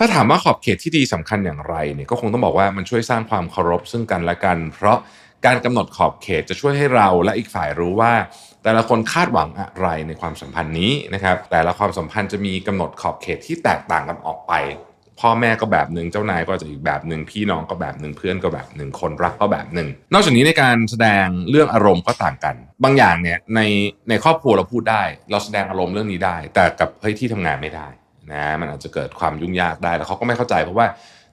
ถ้าถามว่าขอบเขตที่ดีสำคัญอย่างไรเนี่ยก็คงต้องบอกว่ามันช่วยสร้างความเคารพซึ่งกันและกัน เพราะการกำหนดขอบเขตจะช่วยให้เราและอีกฝ่ายรู้ว่า แต่ละคนคาดหวังอะไรในความสัมพันธ์นี้นะครับ แต่ละความสัมพันธ์จะมีกำหนดขอบเขตที่แตกต่างกันออกไป พ่อแม่ก็แบบหนึ่งเจ้านายก็จะอีกแบบหนึ่งพี่น้องก็แบบหนึ่งเพื่อนก็แบบหนึ่งคนรักก็แบบหนึ่งนอกจากนี้ในการแสดงเรื่องอารมณ์ก็ต่างกัน บางอย่างเนี่ยในในครอบครัวเราพูดได้ เราแสดงอารมณ์เรื่องนี้ได้ แต่กับเฮ้ยที่ทำงานไม่ได้ นะมันอาจจะเกิดความยุ่งยากได้แล้วเขาก็ไม่เข้าใจเพราะว่า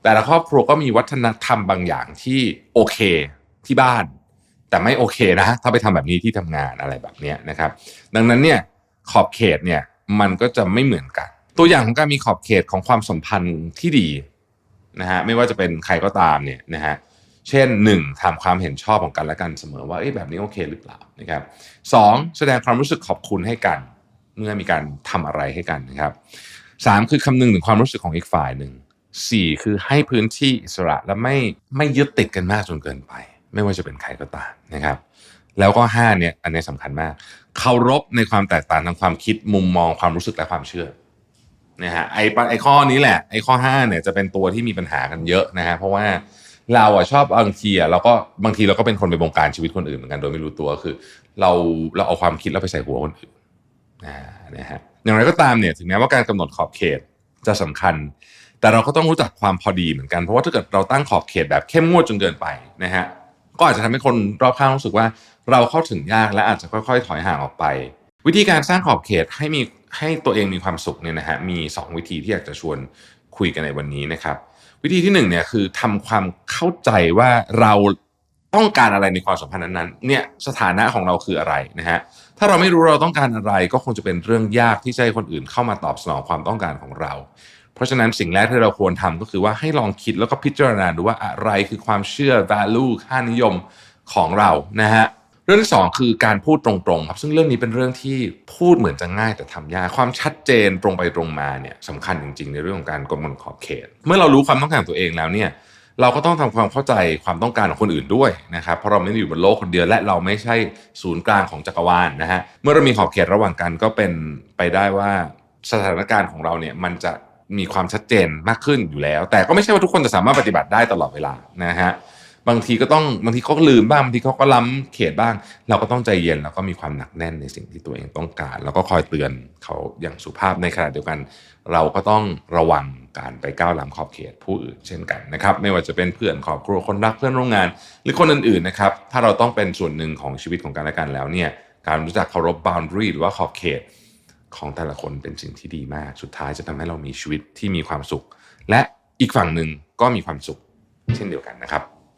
แต่ละครอบครัวก็มีวัฒนธรรมบางอย่างที่โอเคที่บ้าน แต่ไม่โอเคนะถ้าไปทำแบบนี้ที่ทำงานอะไรแบบนี้นะครับ ดังนั้นเนี่ยขอบเขตเนี่ยมันก็จะไม่เหมือนกัน ตัวอย่างของการมีขอบเขตของความสัมพันธ์ที่ดีนะฮะไม่ว่าจะเป็นใครก็ตามเนี่ยนะฮะเช่นหนึ่งทำความเห็นชอบของกันและกันเสมอว่าเอ๊ะแบบนี้โอเคหรือเปล่านะครับสองแสดงความรู้สึกขอบคุณให้กัน เมื่อมีการทำอะไรให้กันนะครับ สามคือคำนึงถึงความรู้สึกของอีกฝ่ายหนึ่งสี่คือให้พื้นที่อิสระและไม่ไม่ยึดติดกันมากจนเกินไป ไม่ว่าจะเป็นใครก็ตามนะครับแล้วก็ห้าเนี่ยอันนี้สำคัญมากเคารพในความแตกต่างทางความคิดมุมมองความรู้สึกและความเชื่อนะฮะไอ้ไอ้ข้อนี้แหละไอ้ข้อห้าเนี่ยจะเป็นตัวที่มีปัญหากันเยอะนะฮะเพราะว่าเราอะชอบบางทีอะเราก็บางทีเราก็เป็นคนไปบงการชีวิตคนอื่นเหมือนกันโดยไม่รู้ตัวคือ เราเราเอาความคิดเราไปใส่หัวคนอื่น นะฮะอย่างไรก็ตามเนี่ยถึงแม้ว่าการกำหนดขอบเขตจะสำคัญ แต่เราก็ต้องรู้จักความพอดีเหมือนกัน เพราะว่าถ้าเกิดเราตั้งขอบเขตแบบเข้มงวดจนเกินไปนะฮะก็อาจจะทำให้คนรอบข้างรู้สึกว่าเราเข้าถึงยากและอาจจะค่อยๆ ถอยห่างออกไป วิธีการสร้างขอบเขตให้มีให้ตัวเองมีความสุขเนี่ยนะฮะมี 2 วิธีที่อยากจะชวนคุยกันในวันนี้นะครับ วิธีที่1เนี่ยคือทำความเข้าใจว่าเรา ต้องการอะไรในความสัมพันธ์นั้นๆเนี่ยสถานะของเราคืออะไรนะฮะถ้าเราไม่รู้เราต้องการอะไรก็คงจะเป็นเรื่องยากที่จะให้คนอื่นเข้ามาตอบสนองความต้องการของเรา เพราะฉะนั้นสิ่งแรกที่เราควรทำก็คือว่าให้ลองคิดแล้วก็พิจารณาดูว่าอะไรคือความเชื่อ value ค่านิยมของเรานะฮะเรื่องที่สองคือการพูดตรงๆครับซึ่งเรื่องนี้เป็นเรื่องที่พูดเหมือนจะง่ายแต่ทำยากความชัดเจนตรงไปตรงมาเนี่ยสำคัญจริง ๆ ในเรื่องของการกำหนดขอบเขต เมื่อเรารู้ความต้องการตัวเองแล้วเนี่ย เราก็ต้องทำความเข้าใจความต้องการของคนอื่นด้วยนะครับเพราะเราไม่ได้อยู่บนโลกคนเดียวและเราไม่ใช่ศูนย์กลางของจักรวาลนะฮะเมื่อเรามีขอบเขตระหว่างกันก็เป็นไปได้ว่าสถานการณ์ของเราเนี่ยมันจะมีความชัดเจนมากขึ้นอยู่แล้ว แต่ก็ไม่ใช่ว่าทุกคนจะสามารถปฏิบัติได้ตลอดเวลานะฮะ บางทีก็ต้องบางทีเขาก็ลืมบ้างบางทีเขาก็ล้ำเขตบ้าง เราก็ต้องใจเย็นแล้วก็มีความหนักแน่นในสิ่งที่ตัวเองต้องการ แล้วก็คอยเตือนเขาอย่างสุภาพในขณะเดียวกัน เราก็ต้องระวังการไปก้าวล้ำขอบเขตผู้อื่นเช่นกันนะครับไม่ว่าจะเป็นเพื่อนครอบครัวคนรักเพื่อนร่วมงาน หรือคนอื่นๆนะครับถ้าเราต้องเป็นส่วนหนึ่งของชีวิตของกันและกันแล้วเนี่ยการรู้จักเคารพ boundary หรือว่าขอบเขตของแต่ละคนเป็นสิ่งที่ดีมาก สุดท้ายจะทำให้เรามีชีวิตที่มีความสุข และอีกฝั่งหนึ่งก็มีความสุขเช่นเดียวกันนะครับ